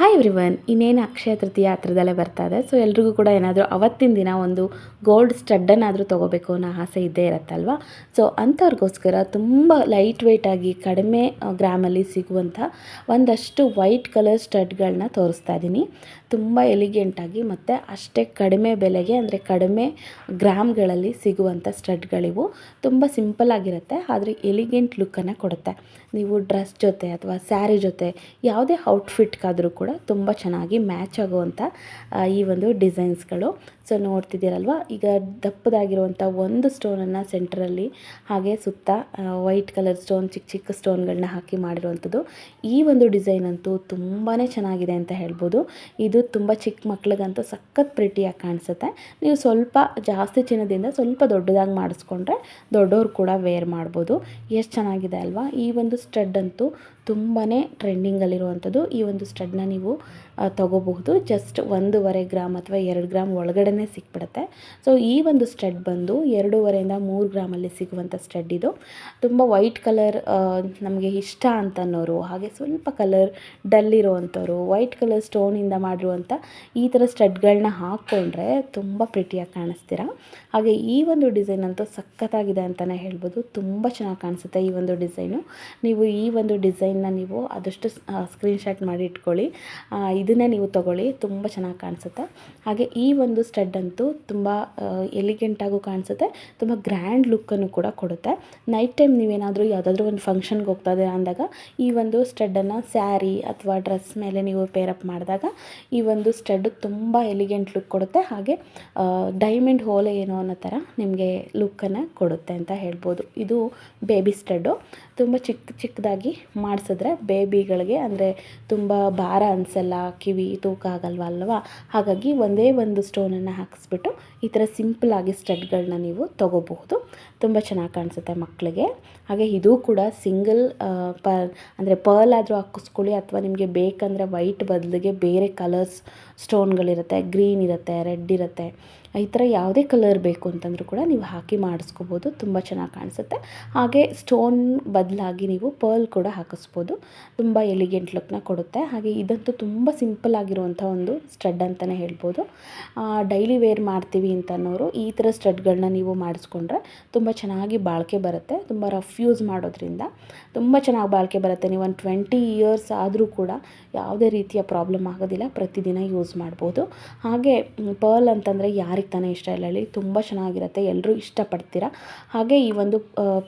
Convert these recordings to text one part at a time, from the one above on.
Hi everyone ಇನ್ನೇನು ಅಕ್ಷಯ ತೃತೀಯ ಹತ್ರದಲ್ಲೇ ಬರ್ತಾ ಇದೆ. ಸೊ ಎಲ್ರಿಗೂ ಕೂಡ ಏನಾದರೂ ಅವತ್ತಿನ ದಿನ ಒಂದು ಗೋಲ್ಡ್ ಸ್ಟಡ್ಡನ್ನಾದರೂ ತೊಗೋಬೇಕು ಅನ್ನೋ ಆಸೆ ಇದ್ದೇ ಇರುತ್ತಲ್ವ? ಸೊ ಅಂಥವ್ರಿಗೋಸ್ಕರ ತುಂಬ ಲೈಟ್ ವೆಯ್ಟಾಗಿ ಕಡಿಮೆ ಗ್ರಾಮಲ್ಲಿ ಸಿಗುವಂಥ ಒಂದಷ್ಟು ವೈಟ್ ಕಲರ್ ಸ್ಟಡ್ಗಳನ್ನ ತೋರಿಸ್ತಾ ಇದ್ದೀನಿ ತುಂಬ ಎಲಿಗೆಂಟಾಗಿ ಮತ್ತು ಅಷ್ಟೇ ಕಡಿಮೆ ಬೆಲೆಗೆ, ಅಂದರೆ ಕಡಿಮೆ ಗ್ರಾಮ್ಗಳಲ್ಲಿ ಸಿಗುವಂಥ ಸ್ಟಡ್ಗಳಿವು ತುಂಬ ಸಿಂಪಲ್ ಆಗಿರುತ್ತೆ, ಆದರೆ ಎಲಿಗೆಂಟ್ ಲುಕ್ಕನ್ನು ಕೊಡುತ್ತೆ. ನೀವು ಡ್ರೆಸ್ ಜೊತೆ ಅಥವಾ ಸ್ಯಾರಿ ಜೊತೆ ಯಾವುದೇ ಔಟ್ಫಿಟ್ಗಾದರೂ ಕೂಡ ತುಂಬ ಚೆನ್ನಾಗಿ ಮ್ಯಾಚ್ ಆಗುವಂಥ ಈ ಒಂದು ಡಿಸೈನ್ಸ್ಗಳು. ಸೊ ನೋಡ್ತಿದ್ದೀರಲ್ವ? ಈಗ ದಪ್ಪದಾಗಿರುವಂಥ ಒಂದು ಸ್ಟೋನನ್ನು ಸೆಂಟ್ರಲ್ಲಿ ಹಾಗೆ ಸುತ್ತ ವೈಟ್ ಕಲರ್ ಸ್ಟೋನ್, ಚಿಕ್ಕ ಚಿಕ್ಕ ಸ್ಟೋನ್ಗಳನ್ನ ಹಾಕಿ ಮಾಡಿರುವಂಥದ್ದು. ಈ ಒಂದು ಡಿಸೈನ್ ಅಂತೂ ತುಂಬಾ ಚೆನ್ನಾಗಿದೆ ಅಂತ ಹೇಳ್ಬೋದು. ಇದು ತುಂಬ ಚಿಕ್ಕ ಮಕ್ಳಿಗಂತೂ ಸಖತ್ ಪ್ರಿಟಿಯಾಗಿ ಕಾಣಿಸುತ್ತೆ. ನೀವು ಸ್ವಲ್ಪ ಜಾಸ್ತಿ ಚಿನ್ನದಿಂದ ಸ್ವಲ್ಪ ದೊಡ್ಡದಾಗಿ ಮಾಡಿಸ್ಕೊಂಡ್ರೆ ದೊಡ್ಡವ್ರು ಕೂಡ ವೇರ್ ಮಾಡ್ಬೋದು. ಎಷ್ಟು ಚೆನ್ನಾಗಿದೆ ಅಲ್ವಾ? ಈ ಒಂದು ಸ್ಟಡ್ ಅಂತೂ ತುಂಬಾ ಟ್ರೆಂಡಿಂಗಲ್ಲಿರುವಂಥದ್ದು ಈ ಒಂದು ಸ್ಟಡ್ನ ನೀವು ತಗೋಬಹುದು. ಜಸ್ಟ್ ಒಂದೂವರೆ ಗ್ರಾಮ್ ಅಥವಾ ಎರಡು ಗ್ರಾಮ್ ಒಳಗಡೆನೇ ಸಿಕ್ಬಿಡುತ್ತೆ. ಸೊ, ಈ ಒಂದು ಸ್ಟಡ್ ಬಂದು ಎರಡೂವರೆಯಿಂದ ಮೂರು ಗ್ರಾಮಲ್ಲಿ ಸಿಗುವಂಥ ಸ್ಟಡ್ ಇದು. ತುಂಬ ವೈಟ್ ಕಲರ್ ನಮಗೆ ಇಷ್ಟ ಅಂತ ಅನ್ನೋರು ಹಾಗೆ ಸ್ವಲ್ಪ ಕಲರ್ ಡಲ್ ಇರೋವಂಥವ್ರು, ವೈಟ್ ಕಲರ್ ಸ್ಟೋನಿಂದ ಮಾಡಿರುವಂಥ ಈ ಥರ ಸ್ಟಡ್ಗಳನ್ನ ಹಾಕ್ಕೊಂಡ್ರೆ ತುಂಬ ಪ್ರಿಟಿಯಾಗಿ ಕಾಣಿಸ್ತೀರಾ. ಹಾಗೆ ಈ ಒಂದು ಡಿಸೈನ್ ಅಂತೂ ಸಖತ್ತಾಗಿದೆ ಅಂತಲೇ ಹೇಳ್ಬೋದು. ತುಂಬ ಚೆನ್ನಾಗಿ ಕಾಣಿಸುತ್ತೆ ಈ ಒಂದು ಡಿಸೈನು. ನೀವು ಈ ಒಂದು ಡಿಸೈನ್ನ ನೀವು ಆದಷ್ಟು ಸ್ಕ್ರೀನ್ಶಾಟ್ ಮಾಡಿ ಇಟ್ಕೊಳ್ಳಿ. ಇದನ್ನೇ ನೀವು ತಗೊಳ್ಳಿ, ತುಂಬ ಚೆನ್ನಾಗಿ ಕಾಣಿಸುತ್ತೆ. ಹಾಗೆ ಈ ಒಂದು ಸ್ಟಡ್ ಅಂತೂ ತುಂಬ ಎಲಿಗೆಂಟಾಗೂ ಕಾಣಿಸುತ್ತೆ, ತುಂಬ ಗ್ರ್ಯಾಂಡ್ ಲುಕ್ಕನ್ನು ಕೂಡ ಕೊಡುತ್ತೆ. ನೈಟ್ ಟೈಮ್ ನೀವೇನಾದರೂ ಯಾವುದಾದ್ರೂ ಒಂದು ಫಂಕ್ಷನ್ಗೆ ಹೋಗ್ತಾ ಇದ್ದೀರಾ ಅಂದಾಗ, ಈ ಒಂದು ಸ್ಟಡ್ಡನ್ನು ಸ್ಯಾರಿ ಅಥವಾ ಡ್ರೆಸ್ ಮೇಲೆ ನೀವು ಪೇರಪ್ ಮಾಡಿದಾಗ, ಈ ಒಂದು ಸ್ಟಡ್ ತುಂಬ ಎಲಿಗೆಂಟ್ ಲುಕ್ ಕೊಡುತ್ತೆ. ಹಾಗೆ ಡೈಮಂಡ್ ಹೋಲೆ ಏನೋ ಅನ್ನೋ ಥರ ನಿಮಗೆ ಲುಕ್ಕನ್ನು ಕೊಡುತ್ತೆ ಅಂತ ಹೇಳ್ಬೋದು. ಇದು ಬೇಬಿ ಸ್ಟಡ್ಡು ತುಂಬ ಚಿಕ್ಕ ಚಿಕ್ಕದಾಗಿ ಮಾಡಿಸಿದ್ರೆ ಬೇಬಿಗಳಿಗೆ ಅಂದರೆ ತುಂಬ ಭಾರ ಅನಿಸಲ್ಲ, ಕಿವಿ ತೂಕ ಆಗಲ್ವ ಅಲ್ವಾ? ಹಾಗಾಗಿ ಒಂದೇ ಒಂದು ಸ್ಟೋನನ್ನು ಹಾಕಿಸ್ಬಿಟ್ಟು ಈ ಥರ ಸಿಂಪಲಾಗಿ ಸ್ಟಡ್ಗಳನ್ನ ನೀವು ತೊಗೋಬಹುದು. ತುಂಬ ಚೆನ್ನಾಗಿ ಕಾಣಿಸುತ್ತೆ ಮಕ್ಕಳಿಗೆ ಹಾಗೆ ಇದು ಕೂಡ ಸಿಂಗಲ್ ಪ, ಅಂದರೆ ಪರ್ಲ್ ಆದರೂ ಹಾಕಿಸ್ಕೊಳ್ಳಿ ಅಥವಾ ನಿಮಗೆ ಬೇಕಂದರೆ ವೈಟ್ ಬದಲಿಗೆ ಬೇರೆ ಕಲರ್ಸ್ ಸ್ಟೋನ್ಗಳಿರುತ್ತೆ ಗ್ರೀನ್ ಇರುತ್ತೆ ರೆಡ್ ಇರುತ್ತೆ. ಈ ಥರ ಯಾವುದೇ ಕಲರ್ ಬೇಕು ಅಂತಂದರೂ ಕೂಡ ನೀವು ಹಾಕಿ ಮಾಡಿಸ್ಕೋಬೋದು. ತುಂಬ ಚೆನ್ನಾಗಿ ಕಾಣಿಸುತ್ತೆ. ಹಾಗೆ ಸ್ಟೋನ್ ಬದಲಾಗಿ ನೀವು ಪರ್ಲ್ ಕೂಡ ಹಾಕಿಸ್ಬೋದು ತುಂಬ ಎಲಿಗೆಂಟ್ ಲುಕ್ನ ಕೊಡುತ್ತೆ. ಹಾಗೆ ಇದಂತೂ ತುಂಬ ಸಿಂಪಲ್ ಆಗಿರುವಂಥ ಒಂದು ಸ್ಟಡ್ ಅಂತಲೇ ಹೇಳ್ಬೋದು. ಡೈಲಿ ವೇರ್ ಮಾಡ್ತೀವಿ ಅಂತ ಅನ್ನೋರು ಈ ಥರ ಸ್ಟಡ್ಗಳನ್ನ ನೀವು ಮಾಡಿಸ್ಕೊಂಡ್ರೆ ತುಂಬ ಚೆನ್ನಾಗಿ ಬಾಳಿಕೆ ಬರುತ್ತೆ. ತುಂಬ ರಫ್ ಯೂಸ್ ಮಾಡೋದ್ರಿಂದ ತುಂಬ ಚೆನ್ನಾಗಿ ಬಾಳಿಕೆ ಬರುತ್ತೆ. ನೀವು ಒಂದು ಟ್ವೆಂಟಿ ಇಯರ್ಸ್ ಆದರೂ ಕೂಡ ಯಾವುದೇ ರೀತಿಯ ಪ್ರಾಬ್ಲಮ್ ಆಗೋದಿಲ್ಲ. ಪ್ರತಿದಿನ ಯೂಸ್ ಮಾಡ್ಬೋದು. ಹಾಗೆ ಪರ್ಲ್ ಅಂತಂದರೆ ಯಾರಿಗೆ ತಾನೇ ಇಷ್ಟ ಇಲ್ಲ ಹೇಳಿ, ತುಂಬ ಚೆನ್ನಾಗಿರುತ್ತೆ. ಎಲ್ಲರೂ ಇಷ್ಟಪಡ್ತೀರ? ಹಾಗೆ ಈ ಒಂದು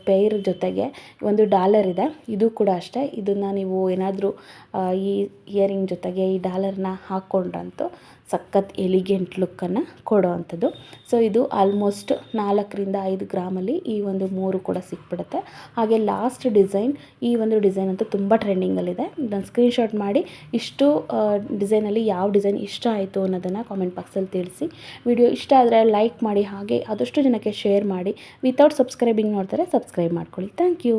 ಪೇರ್ ಜೊತೆಗೆ ಒಂದು ಡಾಲರ್ ಇದೆ. ಇದು ಕೂಡ ಅಷ್ಟೇ. ಇದನ್ನು ನೀವು ಏನಾದರೂ ಈ ಇಯರಿಂಗ್ ಜೊತೆಗೆ ಈ ಡಾಲರ್ನ ಹಾಕ್ಕೊಂಡ್ರಂತೂ ಸಖತ್ ಎಲಿಗೆಂಟ್ ಲುಕ್ಕನ್ನು ಕೊಡೋ ಅಂಥದ್ದು ಸೊ ಇದು ಆಲ್ಮೋಸ್ಟ್ ನಾಲ್ಕರಿಂದ ಐದು ಗ್ರಾಮಲ್ಲಿ ಈ ಒಂದು ಮೂರು ಕೂಡ ಸಿಕ್ಬಿಡುತ್ತೆ. ಹಾಗೆ ಲಾಸ್ಟ್ ಡಿಸೈನ್ ಈ ಒಂದು ಡಿಸೈನ್ ಅಂತೂ ತುಂಬ ಟ್ರೆಂಡಿಂಗಲ್ಲಿದೆ ನಾನು ಸ್ಕ್ರೀನ್ಶಾಟ್ ಮಾಡಿ ಇಷ್ಟು ಡಿಸೈನಲ್ಲಿ ಯಾವ ಡಿಸೈನ್ ಇಷ್ಟ ಆಯಿತು ಅನ್ನೋದನ್ನು ಕಾಮೆಂಟ್ ಬಾಕ್ಸಲ್ಲಿ ತಿಳಿಸಿ. ವಿಡಿಯೋ ಇಷ್ಟ ಆದರೆ ಲೈಕ್ ಮಾಡಿ, ಹಾಗೆ ಆದಷ್ಟು ಜನಕ್ಕೆ ಶೇರ್ ಮಾಡಿ. ವಿತೌಟ್ ಸಬ್ಸ್ಕ್ರೈಬಿಂಗ್ ನೋಡ್ತಾರೆ ಸಬ್ಸ್ಕ್ರೈಬ್ ಮಾಡ್ಕೊಳ್ಳಿ. Thank you